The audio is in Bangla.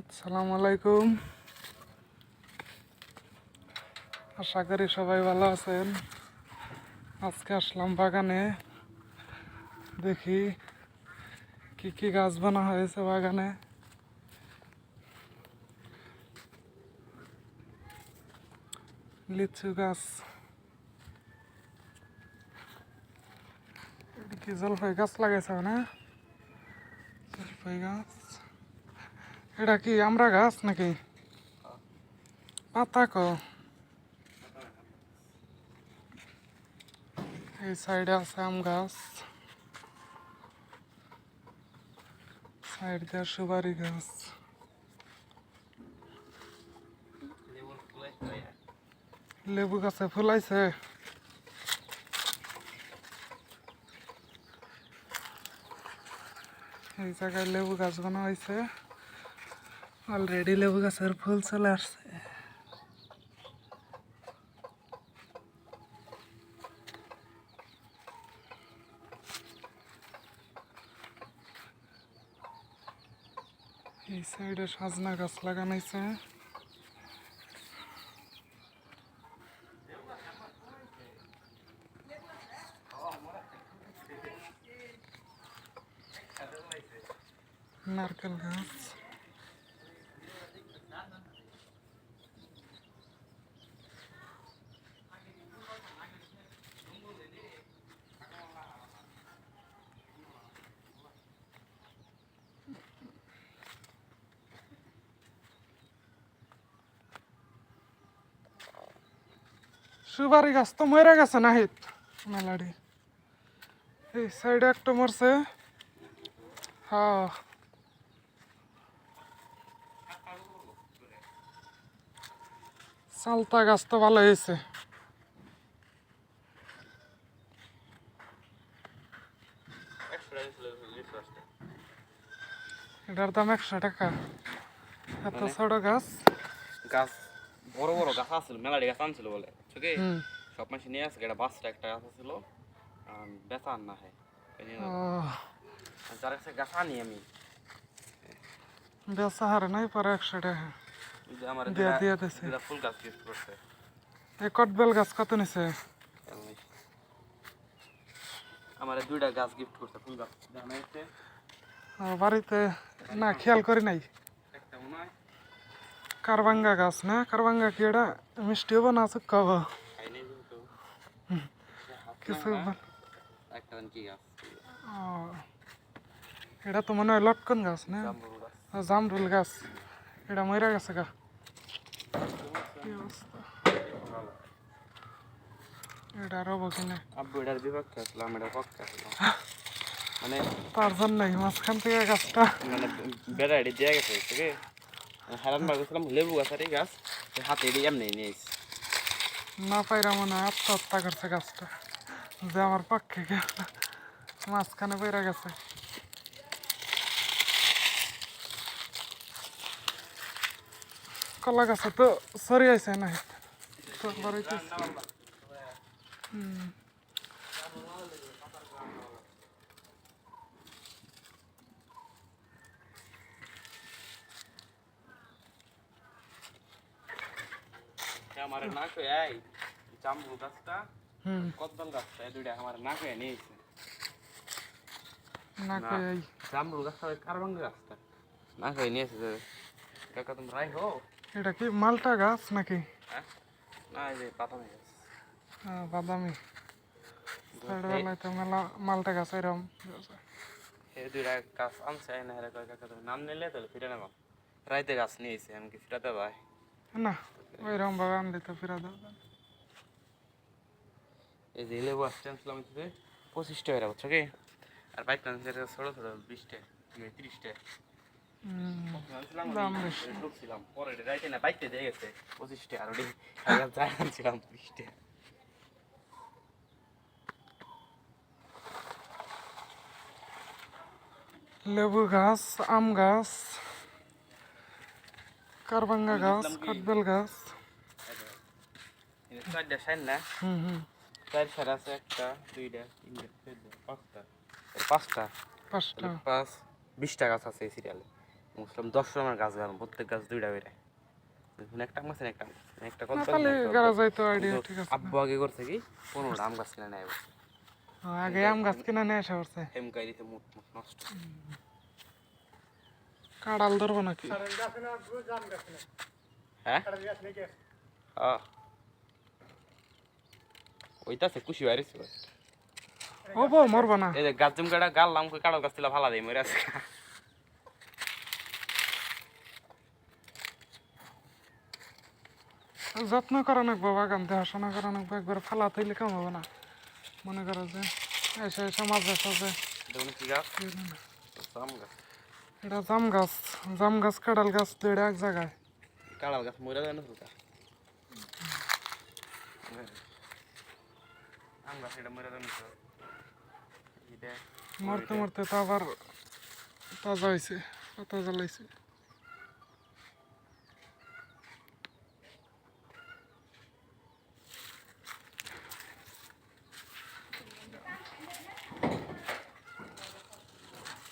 আসসালামু আলাইকুম। আশা করি সবাই ভালো আছেন। আজকে আসলাম বাগানে। দেখি কি কি গাছ বানা হয়েছে বাগানে। লিচু গাছ। কি জলপাই গাছ লাগাইছে না জলপাই গাছ। এটা কি আমরা গাছ নাকি? পাতা কো? এই সাইডে আছে আম গাছ। সাইড দিয়ে সুপারি গাছ। লেবু গাছে ফুলাইছে। এই জায়গায় লেবু গাছ বানা হয়েছে অলরেডি লেবু গাছের ফুল চলে আসছে। এই সাইডে সাজনা গাছ লাগানো হয়েছে। নারকেল গাছ। সুপারি গাছ তো মরে গেছে নাহিত মেলাডি এই সাইডে একটা মরছে। হ্যাঁ। সালতা গাছ তো ভালো হয়েছে। এটার দাম একশো টাকা। এত মানে? ছোট গাছ। গাছ বড় বড় গাছ আছিল মেলাডি গাছ আনছিল বলে। ঠিক সব মাসে নিয়ে আসছে এটা বাসটা একটা গাছ আছিল। বেচা আন না হয়। যার কাছে গাছ আনি আমি। বেচা হারে নাই পরে একশো টাকা। দিয়া দিছে। ফুল গাছ গিফট করছে। এই কটবেল গাছ কত নিছে? আমার দুইটা গাছ গিফট করছে ফুল গাছ। বাড়িতে না খেয়াল করি নাই। একটা কারবাঙ্গা গাছ না কারবাঙ্গা কি এটা মিষ্টি হব না যেহেতু কিছু এটা তো মনে হয় লটকন গাছ না জামরুল গাছ এটা মরে গেছে গা। এটা রব কিনে আব্বু এটার বিপক্ষে আসলাম এটার পক্ষে আসলাম মানে তার জন্যই মাঝখান থেকে গাছটা মানে বেড়া এটি দেওয়া গেছে হারান বার করছিলাম, লেবু গাছ আর এই গাছ হাতে এটি এমনি নিয়েছি। না পাইরা মনে হয় আত্মহত্যা করছে গাছটা। যে আমার পক্ষে মাঝখানে বেড়ে গেছে। কলা গাছে তো সরি আছে না। হুম। আমার না কয়ে এই জাম্বু গাছটা হুম কদবেল গাছটা এই দুইটা আমার না কয়ে নিয়েছে না। কই জাম্বু গাছটা কারবাঙ্গ গাছটা না কয়ে নিয়েছে কাকা তুমি রাই হো এটা কি মালটা গাছ নাকি হ্যাঁ না এই যে পাতামি গাছ আহ, বাদামি মালটা গাছ এরম এই দুইটা গাছ আনছে না কয় কাকা তুমি নাম নিলে তাহলে ফিরে নেবা রাইতে গাছ নিয়েছে আমি কি ফিরাতে ভাই না ওইরকম ভাবে আনলে তো ফিরা দেবো এই যে লেবু আসছে আনছিলাম হচ্ছে পঁচিশ টাকা বুঝছ কি? আর বাইক আনছে ছোটো ছোটো বিশ টাকা তিরিশ টাকা দাম বেশি। ঢুকছিলাম পরে রাইতে না বাইকতে দিয়ে গেছে পঁচিশ টাকা আর ওটি যাই আনছিলাম বিশ টাকা লেবু গাছ আম গাছ। কারবাঙ্গা গাছ কটবেল গাছ। চারটা সাইন না? হুম হুম। চার সার আছে একটা দুইটা তিনটা পাঁচটা। পাঁচটা? পাঁচটা। পাঁচ বিশ টাকা আছে এই সিরিয়ালে মুসলাম দশ রকমের গাছ গান প্রত্যেক গাছ দুইটা একটা আম গাছ একটা আম একটা কত তাহলে গাড়া যাইতো আইডিয়া ঠিক আছে। আব্বু আগে করছে কি? পনেরোটা আম গাছ কিনে নেয় আগে আম গাছ কিনে নিয়ে আসা দিতে মুট মুট নষ্ট। কাড়াল ধরবো নাকি? হ্যাঁ? ওইটাছে খুশি বাইরেছে ও বউ মরবো না। এই যে গাছ জম কাটা গাল লাম গাছ তিলা ফালা দেয় মরে আছে। যত্ন করা নাকবো বাগান দেখাশোনা করা নাকবো একবার ফালা থইলে কাম হবে না? মনে করো যে এসে এসে মাঝে সাঝে দেখুন কি গাছ। এটা জাম গাছ জাম গাছ কাঁড়াল গাছ দুইটা এক জায়গায় কাড়াল গাছ মরে যায় না তো আম গাছ এটা মরে যায় না মরতে মরতে তো আবার তাজা হয়েছে তাজা জ্বালাইছে